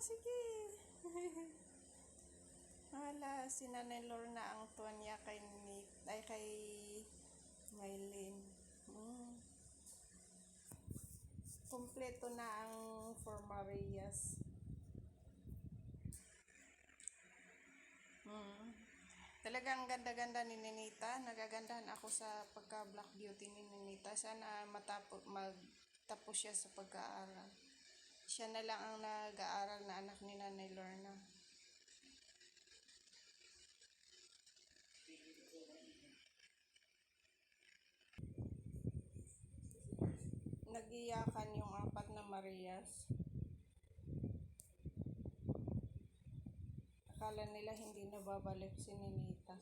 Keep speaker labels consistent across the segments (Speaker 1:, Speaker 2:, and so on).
Speaker 1: sige. Wala, sinanelor na ang tuwan niya kay Nate, ay kay Mylene. Mm. Kompleto na ang for Marias. Mm. Talagang ganda-ganda ni Ninita. Nagagandahan ako sa pagka-black beauty ni Ninita. Sana matapo, magtapos siya sa pag-aaral. Siya na lang ang nag-aaral na anak ni Nanay Lorna. Nagiyakan yung apat na Marias. Akala nila hindi na babalik si Ninita.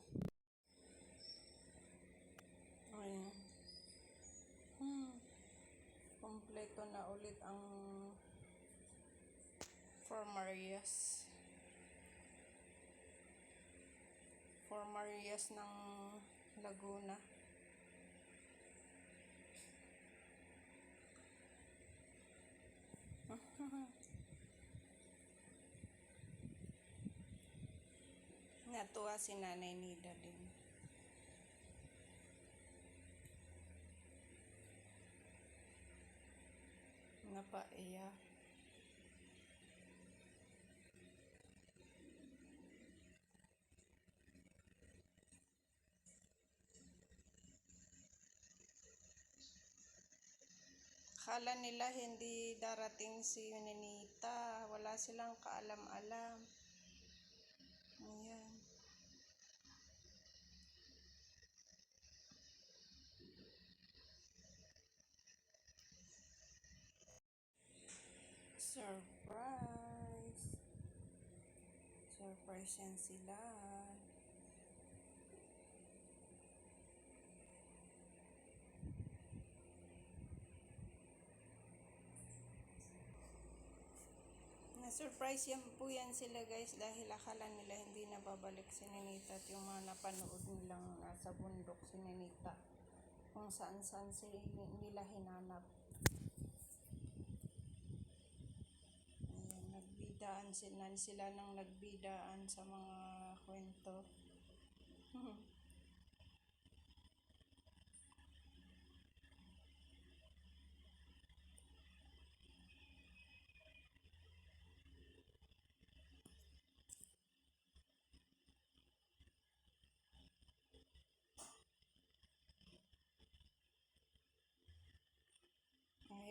Speaker 1: Ayan. Hmm. Kompleto na ulit ang For Marias. For Marias ng Laguna. Natuwa si Nanay Nida din. Napaiyak. Akala nila hindi darating si Ninita. Wala silang kaalam-alam. Ayan. Surprise! Surprise yan sila. Na-surprise yan po yan sila guys dahil akala nila hindi na babalik si Ninita at yung mga napanood nilang nasa bundok si Ninita kung saan saan si nila hinanap. Ayan, nagbidaan sila, sila nang nagbidaan sa mga kwento.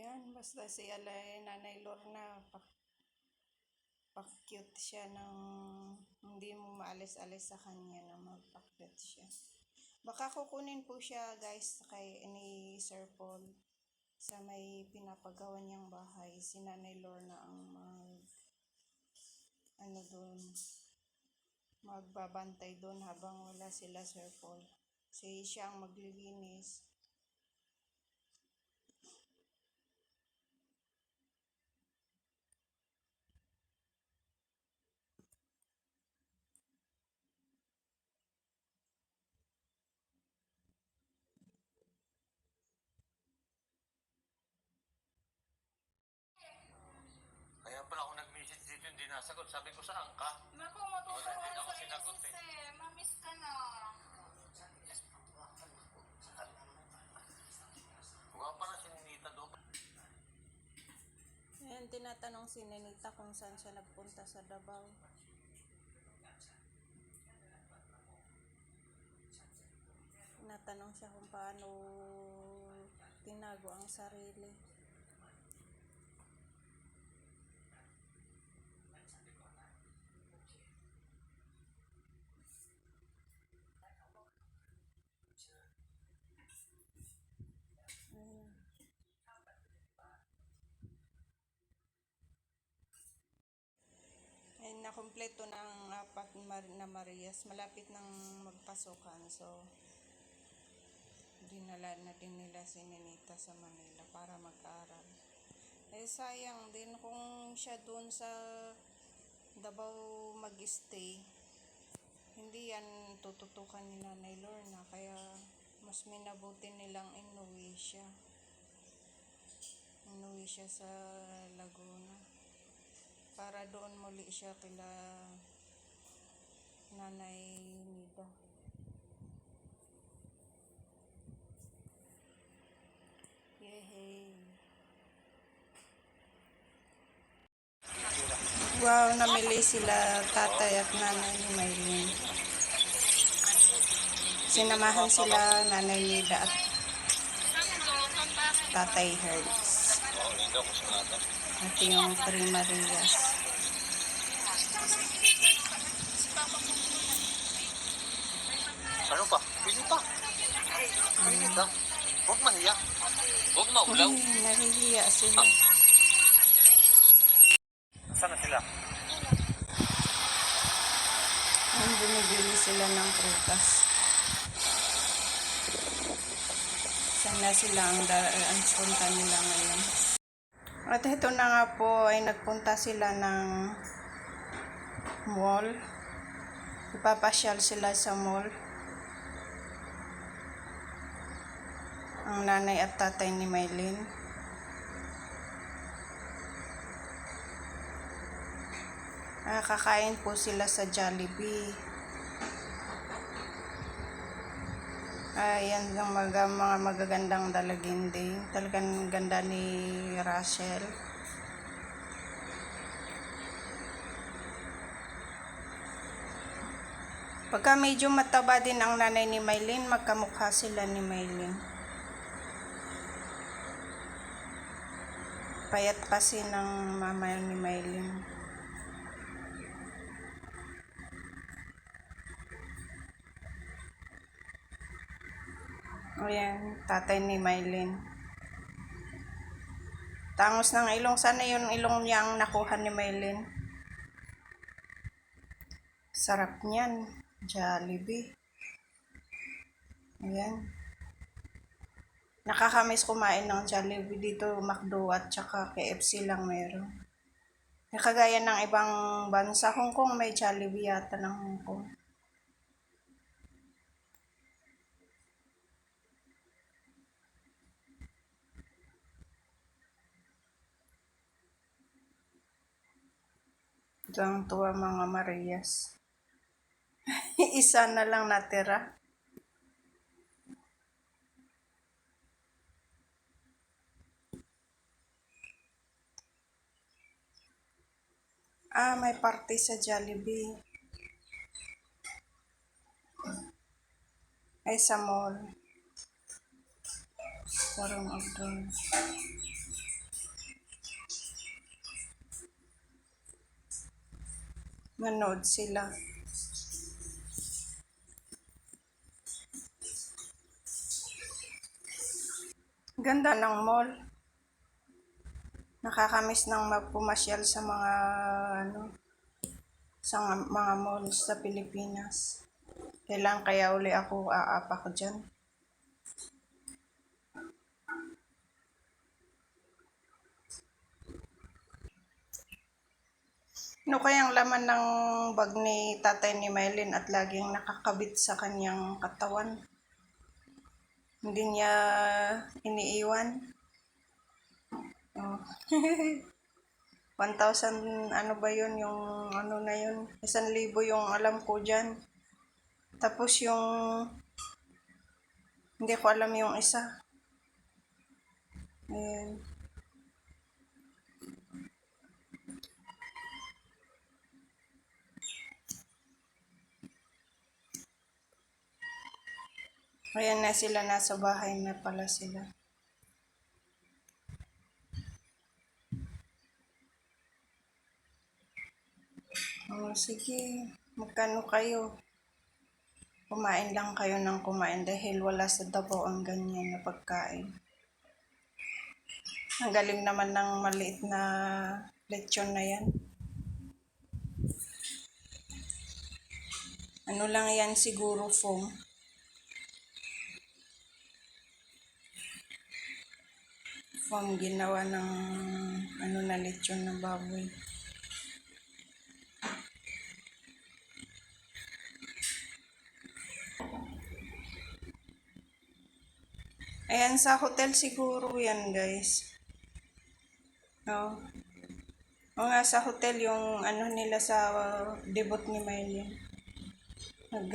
Speaker 1: Ayan, basta si Alay, Nanay Lorna, pak pak-cute siya ng hindi mo maalis-alis sa kanya na magpa-cute siya. Baka kukunin po siya guys kay ni Sir Paul sa may pinapagawa niyang bahay. Si Nanay Lorna ang mag ano doon magbabantay doon habang wala sila Sir Paul. Si siya ang maglilinis.
Speaker 2: Kaya pala ako nag-message dito, hindi nasagot. Sabi ko, saan ka?
Speaker 3: Naku,
Speaker 2: Wala,
Speaker 3: matutuwa
Speaker 2: hindi
Speaker 3: na
Speaker 2: ako
Speaker 3: sa
Speaker 2: sinagot
Speaker 3: isis
Speaker 2: eh.
Speaker 3: eh. Mamiss ka na.
Speaker 2: Huwag pala si Ninita doon.
Speaker 1: Ayan, tinatanong si Nenita kung saan siya nagpunta sa Davao. Tinatanong siya kung paano tinago ang sarili. Ay, nakompleto na ang apat na Marias. Malapit nang magpasukan. So, dinala na din nila si Ninita sa Manila para mag-aral. Eh, sayang din kung siya doon sa Davao mag-stay. Hindi yan tututukan ni Nanay Lorna. Kaya, mas minabuti nilang inuwi siya. Inuwi siya sa Laguna para doon muli siya kila Nanay Nida. Yehey. Wow, namili sila tatay at nanay ni Maylin. Sinamahan sila nanay Nida at tatay Hertz. At yung Three Marias.
Speaker 2: Ano pa? Pili pa. Pili ka. Huwag mahiya. Huwag maulaw.
Speaker 1: Ay, nahihiya sila.
Speaker 2: Saan na sila?
Speaker 1: Ang bumibili sila ng prutas. Sana sila ang, da- ang punta nila ngayon. At ito na nga po ay nagpunta sila ng mall. Ipapasyal sila sa mall. Ang nanay at tatay ni Maylin. Ah, kakain po sila sa Jollibee. Ayan ang mga, mga magagandang dalagindi. Talagang ganda ni Rachel. Pagka medyo mataba din ang nanay ni Maylin, magkamukha sila ni Maylin. Payat kasi ng mama ni Maylin. Ayan, tatay ni Maylin. Tangos ng ilong. Sana yung ilong niya nakuha ni Maylin. Sarap niyan. Jollibee. Ayan. Nakakamiss kumain ng Jollibee dito, McDo at saka KFC lang meron. Kagaya ng ibang bansa, Hong Kong may Jollibee yata ng Hong Kong. Tuwang tuwa mga Marias. Isa na lang natira. Ah, may party sa Jollibee. Ay, sa mall. Sarong Abdul. Manood sila. Ganda ng mall. Nakakamiss ng magpumasyal sa mga ano sa mga malls sa Pilipinas. Kailan kaya uli ako aapak dyan? Ano kayang laman ng bag ni tatay ni Maylin at laging nakakabit sa kanyang katawan? Hindi niya iniiwan? Oh. 1,000 ano ba yun yung ano na yun? Isang libo yung alam ko dyan. Tapos yung hindi ko alam yung isa. Ayan. Ayan na sila, nasa bahay na pala sila. Oh, sige, magkano kayo? Kumain lang kayo ng kumain dahil wala sa Davao ang ganyan na pagkain. Ang galing naman ng maliit na lechon na yan. Ano lang yan siguro foam. Foam ginawa ng ano na lechon ng baboy. Ayan, sa hotel siguro yan, guys. Oh. O nga, sa hotel yung ano nila sa debut ni Maylin. nag